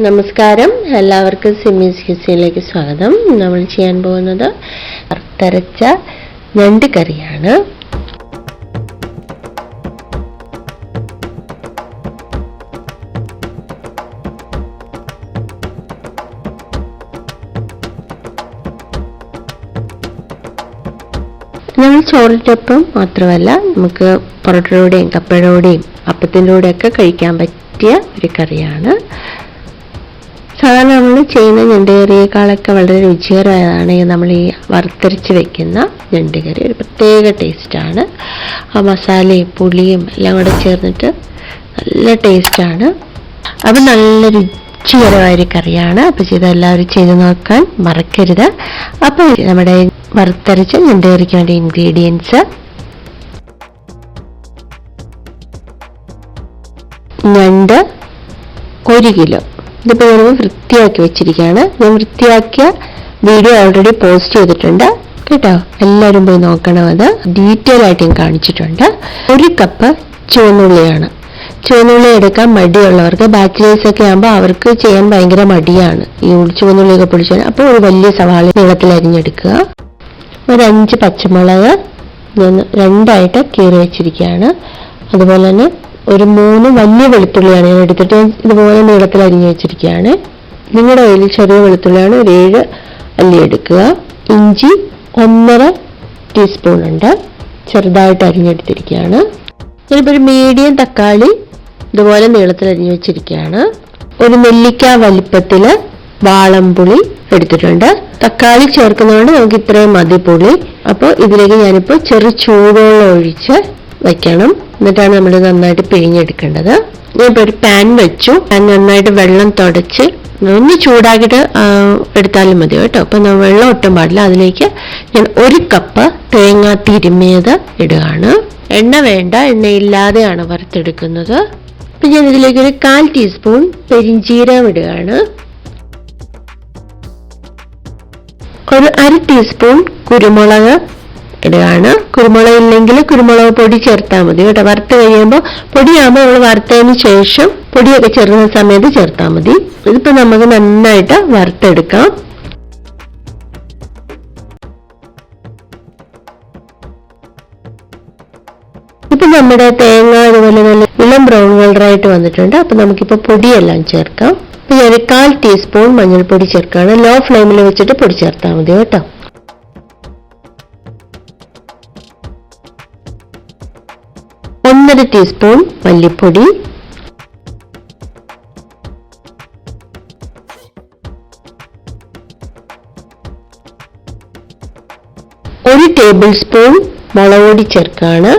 നമസ്കാരം. എല്ലാവർക്കും സിമ്മീസ് കിച്ചണിലേക്ക് സ്വാഗതം. നമ്മൾ ചെയ്യാൻ പോകുന്നത് വറുത്തരച്ച ഞണ്ട് കറിയാണ്. ഞങ്ങൾ ചോറിന്റെ മാത്രമല്ല നമുക്ക് പൊറോട്ടയുടെയും കപ്പയുടെയും അപ്പത്തിന്റെ കൂടെയൊക്കെ കഴിക്കാൻ പറ്റിയ ഒരു കറിയാണ്. സാധാരണ നമ്മൾ ചെയ്യുന്ന ഞണ്ടുകറിയേക്കാളൊക്കെ വളരെ രുചികരമായതാണ്. നമ്മൾ ഈ വറുത്തരച്ച് വെക്കുന്ന ഞണ്ടുകറി. ഒരു പ്രത്യേക ടേസ്റ്റാണ്. ആ മസാലയും പുളിയും എല്ലാം കൂടെ ചേർന്നിട്ട് നല്ല ടേസ്റ്റാണ്. അപ്പം നല്ല രുചികരമായ ഒരു കറിയാണ്. അപ്പോൾ ചെയ്ത് എല്ലാവരും ചെയ്ത് നോക്കാൻ മറക്കരുത്. അപ്പോൾ നമ്മുടെ വറുത്തരച്ച ഞണ്ടുകറിക്ക് വേണ്ട ഇൻഗ്രീഡിയൻസ് ഞണ്ട് ഒരു കിലോ. ഇതിപ്പോൾ ഞാൻ വൃത്തിയാക്കി വെച്ചിരിക്കുകയാണ്. ഞാൻ വൃത്തിയാക്കിയ വീഡിയോ ഓൾറെഡി പോസ്റ്റ് ചെയ്തിട്ടുണ്ട്. കേട്ടോ? എല്ലാവരും പോയി നോക്കണം അത്. ഡീറ്റെയിൽ ആയിട്ട് ഞാൻ കാണിച്ചിട്ടുണ്ട്. ഒരു കപ്പ് ചുവന്നുള്ളിയാണ്. ചുവന്നുള്ളി എടുക്കാൻ മടിയുള്ളവർക്ക് ബാച്ചിലേഴ്സ് ഒക്കെ ആകുമ്പോൾ അവർക്ക് ചെയ്യാൻ ഭയങ്കര മടിയാണ്. ഈ ചുവന്നുള്ളിയൊക്കെ പൊടിച്ചാൽ അപ്പോൾ ഒരു വലിയ സവാള നീളത്തിൽ അരിഞ്ഞെടുക്കുക. ഒരു അഞ്ച് പച്ചമുളക് ഞാൻ രണ്ടായിട്ട് കീറി വെച്ചിരിക്കുകയാണ്. അതുപോലെ തന്നെ ഒരു മൂന്ന് വലിയ വെളുത്തുള്ളിയാണ് ഞാൻ എടുത്തിട്ട് ഞാൻ ഇതുപോലെ നീളത്തിൽ അരിഞ്ഞു വെച്ചിരിക്കുകയാണ്. നിങ്ങളുടെ കയ്യിൽ ചെറിയ വെളുത്തുള്ളിയാണ് ഒരു ഏഴ് അല്ലി എടുക്കുക. ഇഞ്ചി ഒന്നര ടീസ്പൂൺ ഉണ്ട്. ചെറുതായിട്ട് അരിഞ്ഞെടുത്തിരിക്കുകയാണ്. ഞാനിപ്പോൾ ഒരു മീഡിയം തക്കാളി ഇതുപോലെ നീളത്തിൽ അരിഞ്ഞു വെച്ചിരിക്കുകയാണ്. ഒരു നെല്ലിക്ക വലിപ്പത്തിൽ വാളംപുളി എടുത്തിട്ടുണ്ട്. തക്കാളി ചേർക്കുന്നതുകൊണ്ട് നമുക്ക് ഇത്രയും മതി പുളി. അപ്പോൾ ഇതിലേക്ക് ഞാനിപ്പോൾ ചെറു ചൂടുവെള്ളം ഒഴിച്ച് വെക്കണം എന്നിട്ടാണ് നമ്മൾ നന്നായിട്ട് പിഴിഞ്ഞെടുക്കേണ്ടത്. ഞാനിപ്പോൾ ഒരു പാൻ വെച്ചു. പാൻ നന്നായിട്ട് വെള്ളം തുടച്ച് ഒന്ന് ചൂടാക്കിയിട്ട് എടുത്താലും മതി കേട്ടോ. അപ്പം വെള്ളം ഒട്ടും പാടില്ല. അതിലേക്ക് ഞാൻ ഒരു കപ്പ് തേങ്ങ തിരുമ്മിയത് ഇടുകയാണ്. എണ്ണ വേണ്ട. എണ്ണയില്ലാതെയാണ് വറുത്തെടുക്കുന്നത്. അപ്പം ഞാൻ ഇതിലേക്ക് ഒരു കാൽ ടീസ്പൂൺ പെരിഞ്ചീരകം ഇടുകയാണ്. ഒരു അര ടീസ്പൂൺ കുരുമുളക്. ഇടുകയാണ്. കുരുമുളക് ഇല്ലെങ്കിൽ കുരുമുളക് പൊടി ചേർത്താൽ മതി കേട്ടോ. വറുത്ത് കഴിയുമ്പോൾ പൊടിയാകുമ്പോൾ നമ്മൾ വറുത്തതിന് ശേഷം പൊടിയൊക്കെ ചേർക്കുന്ന സമയത്ത് ചേർത്താൽ മതി. ഇതിപ്പോൾ നമുക്ക് നന്നായിട്ട് വറുത്തെടുക്കാം. ഇപ്പം നമ്മുടെ തേങ്ങ അതുപോലെ നല്ല ഇളം ബ്രൗൺ കളറായിട്ട് വന്നിട്ടുണ്ട്. അപ്പം നമുക്കിപ്പോൾ പൊടിയെല്ലാം ചേർക്കാം. ഇപ്പം ഞാൻ കാൽ ടീസ്പൂൺ മഞ്ഞൾപ്പൊടി ചേർക്കുകയാണ്. ലോ ഫ്ലെയിമിൽ വെച്ചിട്ട് പൊടി ചേർത്താൽ മതി കേട്ടോ. ഒന്നര ടീസ്പൂൺ മല്ലിപ്പൊടി. ഒരു ടേബിൾ സ്പൂൺ മുളക് പൊടി ചേർക്കാണ്.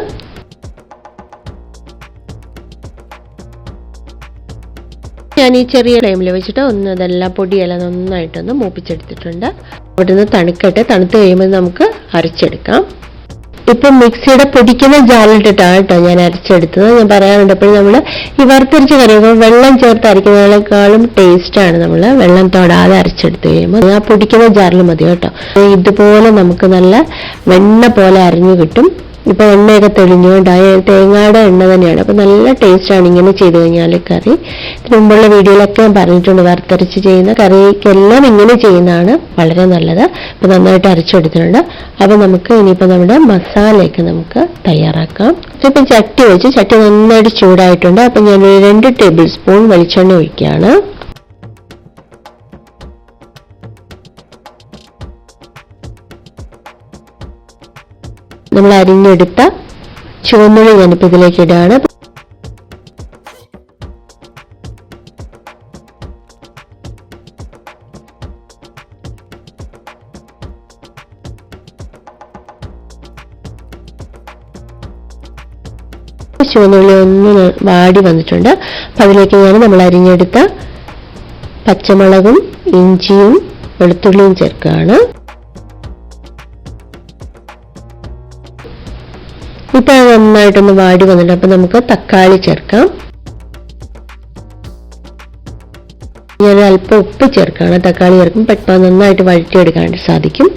ഞാൻ ഈ ചെറിയ ഫ്ലെയിമിൽ വെച്ചിട്ട് ഒന്ന് ഇതെല്ലാം പൊടിയെല്ലാം നന്നായിട്ടൊന്ന് മൂപ്പിച്ചെടുത്തിട്ടുണ്ട്. അവിടെ നിന്ന് തണുക്കട്ടെ. തണുത്ത് കഴിയുമ്പോൾ നമുക്ക് അരച്ചെടുക്കാം. ഇപ്പം മിക്സിയുടെ പൊടിക്കുന്ന ജാലിട്ടിട്ടാണ് കേട്ടോ ഞാൻ അരച്ചെടുത്തത്. ഞാൻ പറയാറുണ്ട് എപ്പോഴും നമ്മൾ ഈ വറുത്തരച്ച് കറിയുമ്പോൾ വെള്ളം ചേർത്ത് അരയ്ക്കുന്നതിനേക്കാളും ടേസ്റ്റാണ് നമ്മൾ വെള്ളം തൊടാതെ അരച്ചെടുത്ത് കഴിയുമ്പോൾ. ആ പൊടിക്കുന്ന ജാറിൽ മതി കേട്ടോ. ഇതുപോലെ നമുക്ക് നല്ല വെണ്ണ പോലെ അരിഞ്ഞു കിട്ടും. ഇപ്പൊ എണ്ണയൊക്കെ തെളിഞ്ഞു. തേങ്ങയുടെ എണ്ണ തന്നെയാണ്. അപ്പൊ നല്ല ടേസ്റ്റാണ് ഇങ്ങനെ ചെയ്ത് കഴിഞ്ഞാൽ കറി. മുമ്പുള്ള വീഡിയോയിലൊക്കെ ഞാൻ പറഞ്ഞിട്ടുണ്ട് വറുത്തരച്ച് ചെയ്യുന്ന കറിക്കെല്ലാം ഇങ്ങനെ ചെയ്യുന്നതാണ് വളരെ നല്ലത്. അപ്പൊ നന്നായിട്ട് അരച്ചെടുത്തിട്ടുണ്ട്. അപ്പൊ നമുക്ക് ഇനിയിപ്പോ നമ്മുടെ മസാലയൊക്കെ നമുക്ക് തയ്യാറാക്കാം. ഇപ്പം ചട്ടി വെച്ച് ചട്ടി നന്നായിട്ട് ചൂടായിട്ടുണ്ട്. അപ്പൊ ഞാൻ രണ്ട് ടേബിൾ സ്പൂൺ വെളിച്ചെണ്ണ ഒഴിക്കുകയാണ്. നമ്മൾ അരിഞ്ഞെടുത്ത ചുവന്നുള്ളി ഞാനിപ്പോൾ ഇതിലേക്ക് ഇടുകയാണ്. ചുവന്നുള്ളി ഒന്ന് വാടി വന്നിട്ടുണ്ട്. അപ്പം അതിലേക്ക് ഞാൻ നമ്മൾ അരിഞ്ഞെടുത്ത പച്ചമുളകും ഇഞ്ചിയും വെളുത്തുള്ളിയും ചേർക്കുകയാണ്. ഇപ്പൊ അത് നന്നായിട്ടൊന്ന് വാടി വന്നിട്ടുണ്ട്. അപ്പൊ നമുക്ക് തക്കാളി ചേർക്കാം. ഞാൻ അല്പം ഉപ്പ് ചേർക്കുകയാണ്. തക്കാളി ചേർക്കും പെട്ടെന്ന് നന്നായിട്ട് വഴറ്റിയെടുക്കാനായിട്ട് സാധിക്കും.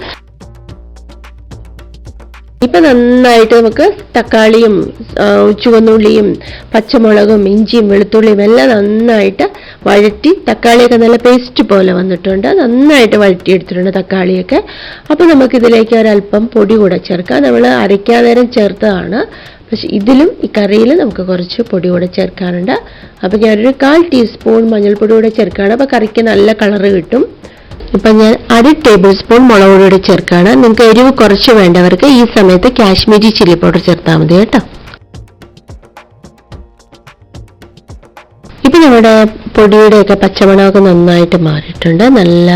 ഇപ്പൊ നന്നായിട്ട് നമുക്ക് തക്കാളിയും ചുവന്നുള്ളിയും പച്ചമുളകും ഇഞ്ചിയും വെളുത്തുള്ളിയും എല്ലാം നന്നായിട്ട് വഴറ്റി തക്കാളിയൊക്കെ നല്ല പേസ്റ്റ് പോലെ വന്നിട്ടുണ്ട്. നന്നായിട്ട് വഴറ്റിയെടുത്തിട്ടുണ്ട് തക്കാളിയൊക്കെ. അപ്പോൾ നമുക്ക് ഇതിലേക്ക് ഒരല്പം പൊടി കൂടെ ചേർക്കാം. നമ്മൾ അരയ്ക്കാൻ നേരം ചേർത്തതാണ്. പക്ഷെ ഇതിലും ഈ കറിയിൽ നമുക്ക് കുറച്ച് പൊടി കൂടെ ചേർക്കാനുണ്ട്. അപ്പോൾ ഞാനൊരു കാൽ ടീസ്പൂൺ മഞ്ഞൾപ്പൊടി കൂടെ ചേർക്കുകയാണ്. അപ്പോൾ കറിക്ക് നല്ല കളറ് കിട്ടും. ഇപ്പം ഞാൻ അര ടേബിൾ സ്പൂൺ മുളക് പൊടി കൂടെ ചേർക്കുകയാണ് നിങ്ങൾക്ക് എരിവ് കുറച്ച് വേണ്ടവർക്ക് ഈ സമയത്ത് കാശ്മീരി ചില്ലി പൗഡർ ചേർത്താൽ മതി കേട്ടോ. ഇപ്പം നമ്മുടെ പൊടിയുടെയൊക്കെ പച്ചമണമൊക്കെ നന്നായിട്ട് മാറിയിട്ടുണ്ട്. നല്ല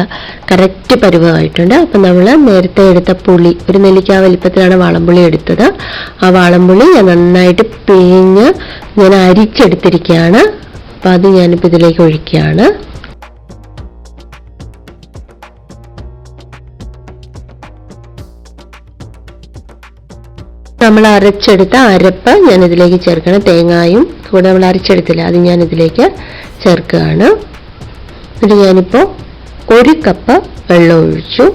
കറക്റ്റ് പരുവമായിട്ടുണ്ട്. അപ്പം നമ്മൾ നേരത്തെ എടുത്ത പുളി ഒരു നെല്ലിക്ക വലിപ്പത്തിലാണ് വാളംപുളി എടുത്തത്. ആ വാളംപുളി ഞാൻ നന്നായിട്ട് പിഴിഞ്ഞ് ഞാൻ അരിച്ചെടുത്തിരിക്കുകയാണ്. അപ്പം അത് ഞാനിപ്പോൾ ഇതിലേക്ക് ഒഴിക്കുകയാണ്. നമ്മൾ അരച്ചെടുത്ത അരപ്പ് ഞാൻ ഇതിലേക്ക് ചേർക്കണം. തേങ്ങായും കൂടെ നമ്മൾ അരച്ചെടുത്തില്ല. അത് ഞാൻ ഇതിലേക്ക് ചേർക്കുകയാണ്. എന്നിട്ട് ഞാനിപ്പോൾ ഒരു കപ്പ് വെള്ളം ഒഴിച്ചു.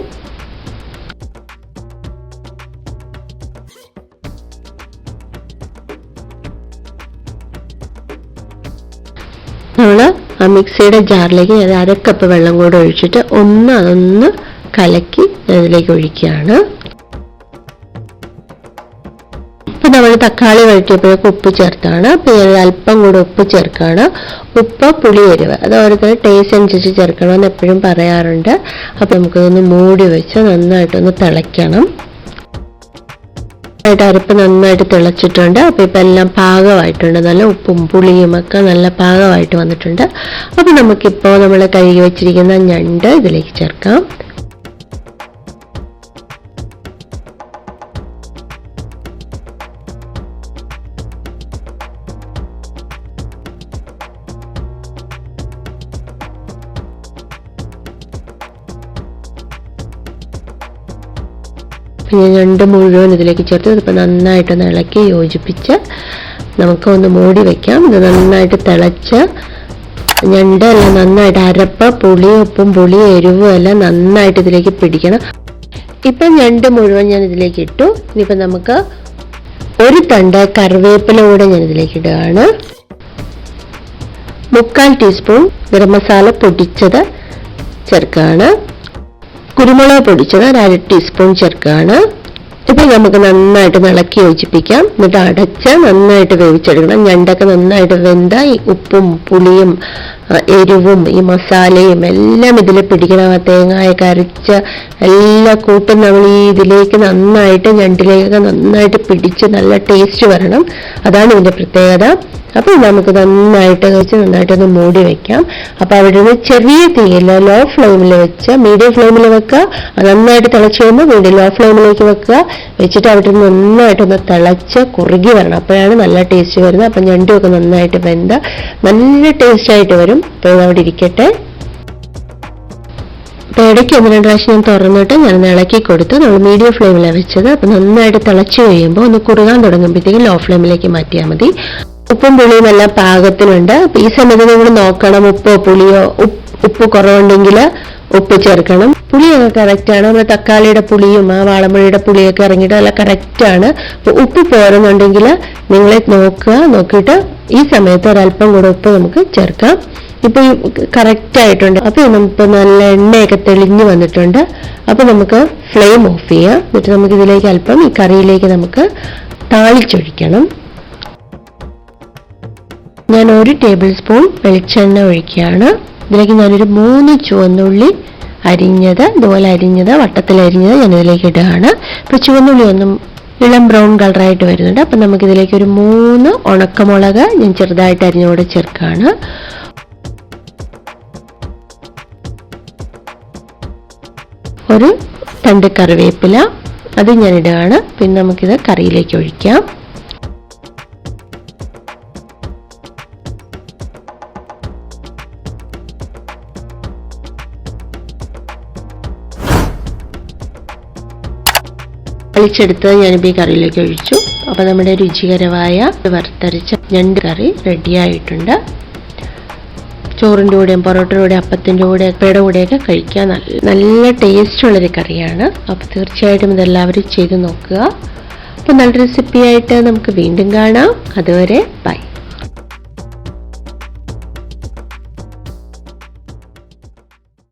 നമ്മൾ ആ മിക്സിയുടെ ജാറിലേക്ക് ഞാൻ അര കപ്പ് വെള്ളം കൂടെ ഒഴിച്ചിട്ട് ഒന്ന് അതൊന്ന് കലക്കി ഞാൻ ഇതിലേക്ക് ഒഴിക്കുകയാണ്. തക്കാളി വഴറ്റിയപ്പോഴേക്ക് ഉപ്പ് ചേർത്താണ്. പിന്നെ അല്പം കൂടെ ഉപ്പ് ചേർക്കുകയാണ്. ഉപ്പ് പുളി എരിവ്. അത് ഓരോരുത്തർ ടേസ്റ്റ് അനുസരിച്ച് ചേർക്കണമെന്ന് എപ്പോഴും പറയാറുണ്ട്. അപ്പോൾ നമുക്കിതൊന്ന് മൂടി വെച്ച് നന്നായിട്ടൊന്ന് തിളയ്ക്കണം. ആയിട്ട് അരപ്പ് നന്നായിട്ട് തിളച്ചിട്ടുണ്ട്. അപ്പോൾ ഇപ്പം എല്ലാം പാകമായിട്ടുണ്ട്. നല്ല ഉപ്പും പുളിയും ഒക്കെ നല്ല പാകമായിട്ട് വന്നിട്ടുണ്ട്. അപ്പോൾ നമുക്കിപ്പോൾ നമ്മൾ കഴുകി വെച്ചിരിക്കുന്ന ഞണ്ട് ഇതിലേക്ക് ചേർക്കാം. പിന്നെ ഞണ്ട് മുഴുവൻ ഇതിലേക്ക് ചേർത്ത് ഇതിപ്പോൾ നന്നായിട്ട് ഇളക്കി യോജിപ്പിച്ച് നമുക്കൊന്ന് മൂടി വയ്ക്കാം ഇത് നന്നായിട്ട് തിളച്ച് ഞണ്ട് എല്ലാം നന്നായിട്ട് അരപ്പ് പുളി ഉപ്പും പുളി എരിവും എല്ലാം നന്നായിട്ട് ഇതിലേക്ക് പിടിക്കണം. ഇപ്പം ഞണ്ട് മുഴുവൻ ഞാൻ ഇതിലേക്ക് ഇട്ടു. ഇനിയിപ്പം നമുക്ക് ഒരു തണ്ട് കറിവേപ്പില കൂടെ ഞാൻ ഇതിലേക്ക് ഇടുകയാണ്. മുക്കാൽ ടീസ്പൂൺ ഗരം മസാല പൊടിച്ചത് ചേർക്കുകയാണ്. കുരുമുളക് പൊടിച്ചത് ഒരു അര ടീസ്പൂൺ ചേർക്കുകയാണ്. ഇപ്പൊ നമുക്ക് നന്നായിട്ട് ഇളക്കി യോജിപ്പിക്കാം. എന്നിട്ട് അടച്ച് നന്നായിട്ട് വേവിച്ചെടുക്കണം. ഞണ്ടൊക്കെ നന്നായിട്ട് വെന്ത ഈ ഉപ്പും പുളിയും എരിവും ഈ മസാലയും എല്ലാം ഇതിൽ പിടിക്കണം. ആ തേങ്ങയൊക്കെ അരച്ച് എല്ലാ കൂട്ടും നമ്മൾ ഈ ഇതിലേക്ക് നന്നായിട്ട് ഞണ്ടിലേക്കൊക്കെ നന്നായിട്ട് പിടിച്ച് നല്ല ടേസ്റ്റ് വരണം. അതാണ് ഇതിന്റെ പ്രത്യേകത. അപ്പോൾ നമുക്ക് നന്നായിട്ട് വെച്ച് നന്നായിട്ടൊന്ന് മൂടി വെക്കാം. അപ്പോൾ അവിടെ നിന്ന് ചെറിയ തീയിൽ ലോ ഫ്ലെയിമിൽ വെച്ച് മീഡിയം ഫ്ലെയിമിൽ വെക്കുക. നന്നായിട്ട് തിളച്ച് കഴിയുമ്പോൾ വീണ്ടും ലോ ഫ്ലെയിമിലേക്ക് വെക്കുക. വെച്ചിട്ട് അവിടെ നിന്ന് നന്നായിട്ടൊന്ന് തിളച്ച് കുറുകി വരണം. അപ്പോഴാണ് നല്ല ടേസ്റ്റ് വരുന്നത്. അപ്പം ഞണ്ടുമൊക്കെ നന്നായിട്ട് വെന്ത നല്ല ടേസ്റ്റ് ആയിട്ട് വരും. അപ്പോൾ അവിടെ ഇരിക്കട്ടെ. അപ്പോൾ ഇടയ്ക്ക് ഒന്ന് രണ്ട് പ്രാവശ്യം ഞാൻ തുറന്നിട്ട് ഞാൻ ഇളക്കി കൊടുത്തു നമ്മൾ മീഡിയം ഫ്ലെയിമിലാണ് വെച്ചത്. അപ്പോൾ നന്നായിട്ട് തിളച്ച് കഴിയുമ്പോൾ ഒന്ന് കുറുകാൻ തുടങ്ങുമ്പോഴത്തേക്കും ലോ ഫ്ലെയിമിലേക്ക് മാറ്റിയാൽ മതി. ഉപ്പും പുളിയും എല്ലാം പാകത്തിനുണ്ട് ഈ സമയത്ത് നിങ്ങൾ നോക്കണം ഉപ്പോ പുളിയോ ഉപ്പ് കുറവുണ്ടെങ്കിൽ ഉപ്പ് ചേർക്കണം. പുളിയൊക്കെ കറക്റ്റാണ് നമ്മുടെ തക്കാളിയുടെ പുളിയും ആ വാളമ്പുഴയുടെ പുളിയൊക്കെ ഇറങ്ങിയിട്ട് നല്ല കറക്റ്റാണ് ഉപ്പ് പോരുന്നുണ്ടെങ്കിൽ നിങ്ങളെ നോക്കുക. നോക്കിയിട്ട് ഈ സമയത്ത് ഒരല്പം കൂടെ ഉപ്പ് നമുക്ക് ചേർക്കാം. ഇപ്പൊ കറക്റ്റ് ആയിട്ടുണ്ട്. അപ്പൊ നമുക്ക് നല്ല എണ്ണയൊക്കെ തെളിഞ്ഞു വന്നിട്ടുണ്ട്. അപ്പൊ നമുക്ക് ഫ്ലെയിം ഓഫ് ചെയ്യാം. എന്നിട്ട് നമുക്ക് ഇതിലേക്ക് അല്പം ഈ കറിയിലേക്ക് നമുക്ക് താളിച്ചൊഴിക്കണം. ഞാൻ ഒരു ടേബിൾ സ്പൂൺ വെളിച്ചെണ്ണ ഒഴിക്കുകയാണ്. ഇതിലേക്ക് ഞാനൊരു മൂന്ന് ചുവന്നുള്ളി അരിഞ്ഞത് ഇതുപോലെ അരിഞ്ഞത് വട്ടത്തിൽ അരിഞ്ഞത് ഞാൻ ഇതിലേക്ക് ഇടുകയാണ്. ഇപ്പോൾ ചുവന്നുള്ളി ഒന്നും ഇളം ബ്രൗൺ കളറായിട്ട് വരുന്നുണ്ട്. അപ്പം നമുക്കിതിലേക്ക് ഒരു മൂന്ന് ഉണക്കമുളക് ഞാൻ ചെറുതായിട്ട് അരിഞ്ഞുകൂടെ ചേർക്കുകയാണ്. ഒരു രണ്ട് കറിവേപ്പില അത് ഞാൻ ഇടുകയാണ് പിന്നെ നമുക്കിത് കറിയിലേക്ക് ഒഴിക്കാം. കളിച്ചെടുത്ത് ഞാനിപ്പോൾ ഈ കറിയിലേക്ക് ഒഴിച്ചു. അപ്പോൾ നമ്മുടെ രുചികരമായ വറുത്തരച്ച ഞണ്ട് കറി റെഡിയായിട്ടുണ്ട് ചോറിന്റെ കൂടെയും പൊറോട്ടയുടെ കൂടെ അപ്പത്തിന്റെ കൂടെ അപ്പയുടെ കൂടെയൊക്കെ കഴിക്കാൻ നല്ല നല്ല ടേസ്റ്റുള്ളൊരു കറിയാണ്. അപ്പോൾ തീർച്ചയായിട്ടും ഇതെല്ലാവരും ചെയ്ത് നോക്കുക. അപ്പോൾ നല്ല റെസിപ്പി ആയിട്ട് നമുക്ക് വീണ്ടും കാണാം. അതുവരെ ബൈ.